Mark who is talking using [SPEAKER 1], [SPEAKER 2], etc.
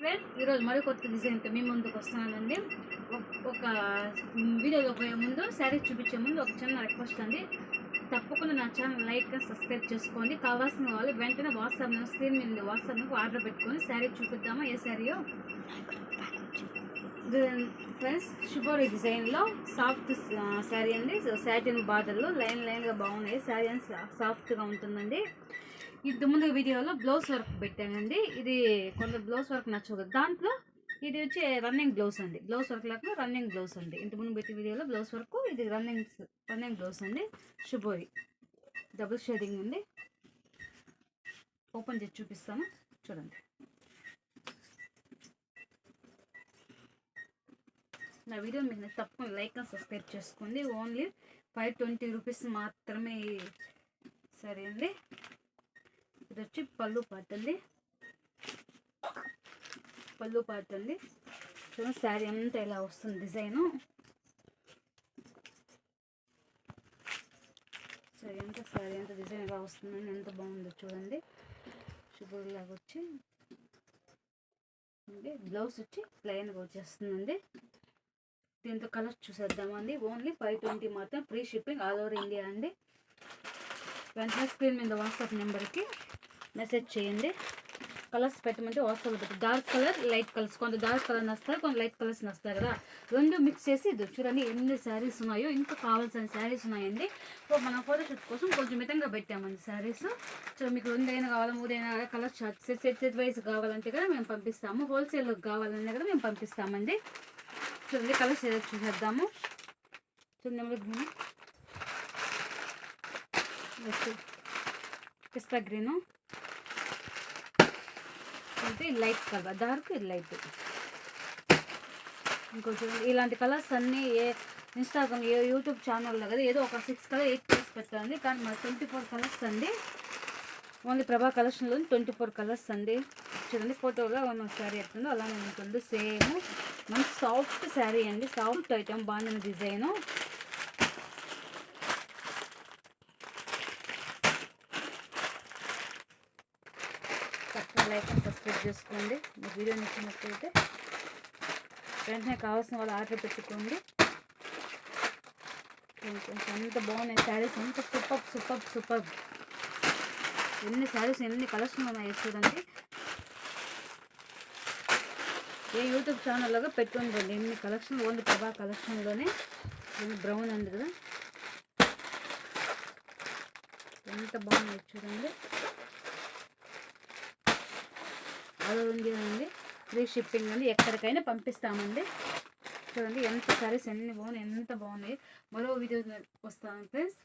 [SPEAKER 1] Friends ఈరోజు మరి కొత్త డిజైన్తో మీ ముందుకు వస్తున్నానండి. ఒక- ఒక వీడియోలో పోయే ముందు శారీ చూపించే ముందు ఒక చిన్న రిక్వెస్ట్ అండి. తప్పకుండా నా ఛానల్ లైక్ సబ్స్క్రైబ్ చేసుకోండి. కావాల్సిన వాళ్ళు వెంటనే వాట్సాప్ స్క్రీన్ మీద వాట్సాప్ ఆర్డర్ పెట్టుకొని శారీ చూపిద్దామా? ఏ శారీయో? ఫ్రెండ్స్ షుగర్ డిజైన్లో సాఫ్ట్ శారీ అండి. సాటిన్ బార్డర్లో లైన్ లైన్గా బాగున్నాయి. శారీ అని సాఫ్ట్గా ఉంటుందండి. ఇది ముందు వీడియోలో బ్లౌజ్ వర్క్ పెట్టానండి. ఇది కొంత బ్లౌజ్ వర్క్ నచ్చదు. దాంట్లో ఇది వచ్చి రన్నింగ్ బ్లౌజ్ అండి. బ్లౌజ్ వర్క్ లేకుండా రన్నింగ్ బ్లౌజ్ అండి. ఇంత ముందు పెట్టిన వీడియోలో బ్లౌజ్ వర్క్ ఇది రన్నింగ్ రన్నింగ్ బ్లౌజ్ అండి. షుబోరి డబుల్ షేడింగ్ ఉంది ఓపెన్ చేసి చూపిస్తాను. చూడండి. నా వీడియో మీకు తప్పకుండా లైక్ అండ్ సబ్స్క్రైబ్ చేసుకోండి. ఓన్లీ ఫైవ్ ట్వంటీ రూపీస్ మాత్రమే సరే అండి. ఇది వచ్చి పళ్ళు పాటండి పళ్ళు పాటండి చూడండి శారీ అంతా ఇలా వస్తుంది డిజైను. సరే అంతా శారీ అంతా డిజైన్ ఇలా వస్తుందండి ఎంత బాగుందో చూడండి. షుగర్లాగా వచ్చి ఉంది. బ్లౌజ్ వచ్చి ప్లెయిన్గా వచ్చేస్తుందండి. దీంతో కలర్స్ చూసేద్దామండి. ఓన్లీ ఫైవ్ ట్వంటీ మాత్రం free shipping all over India అండి. వెంటనే స్క్రీన్ మీద వాట్సాప్ నెంబర్కి మెసేజ్ చేయండి. కలర్స్ పెట్టమంటే వాట్సాప్ పెట్టి. Dark colour light colours. కొంత డార్క్ కలర్ నస్తారు కొంత లైట్ కలర్స్ నస్తారు కదా? రెండు మిక్స్ చేసి ఇది చూడండి ఎన్ని శారీస్ ఉన్నాయో ఇంకా కావాల్సిన శారీస్ ఉన్నాయండి. సో మన ఫోటోషూట్ కోసం కొంచెం మితంగా పెట్టామండి శారీస్. సో మీకు రెండైనా కావాలా మూడైనా కావాలా colour chart set set wise కావాలంటే కూడా మేము పంపిస్తాము. హోల్సేల్ కావాలన్నా కూడా మేము పంపిస్తామండి. చూడండి కలర్స్ ఏదో చూసేద్దాము. చూడండి పిస్తా గ్రీను ఇది లైట్ కలర్ డార్క్ ఇది లైట్ ఇంకొంచెం ఇలాంటి కలర్స్ అన్నీ ఏ ఇన్స్టాగ్రామ్ ఏ యూట్యూబ్ ఛానల్లో కదా ఏదో ఒక సిక్స్ కలర్ ఎయిట్ కలర్స్ పెట్టండి. కానీ మా ట్వంటీ ఫోర్ కలర్స్ అండి ఓన్లీ ప్రభా కలెక్షన్లో ట్వంటీ ఫోర్ కలర్స్ అండి. చూడండి ఫోటోలో ఉన్న శారీ ఎట్టుందో అలానే ఉంటుంది. సేమ్ మంచి సాఫ్ట్ శారీ అండి. సాఫ్ట్ ఐటమ్ బాగుంది డిజైను తప్పకుండా లైక్ అండ్ సబ్స్క్రైబ్ చేసుకోండి. మీ వీడియో నచ్చినట్లయితే వెంటనే కావాల్సిన వాళ్ళు ఆర్డర్ పెట్టుకోండి. అంత బాగున్నాయి శారీస్ అంత సూపర్ సూపర్ సూపర్ ఎన్ని శారీస్ ఎన్ని కలెక్షన్ ఉన్నాయి చూడండి. ఏ యూట్యూబ్ ఛానల్లో పెట్టుకోండి. ఎన్ని కలెక్షన్ ఓన్లీ ప్రభా కలెక్షన్లోనే బ్రౌన్ అండి కదా. ఎంత బాగున్నాయి చూడండి. ఆల్ ఉంది అండి ఫ్రీ షిప్పింగ్ అండి. ఎక్కడికైనా పంపిస్తామండి. చూడండి ఎంత సారీస్ ఎన్ని బాగున్నాయి ఎంత బాగున్నాయి. మరో వీడియో వస్తాను ఫ్రెండ్స్.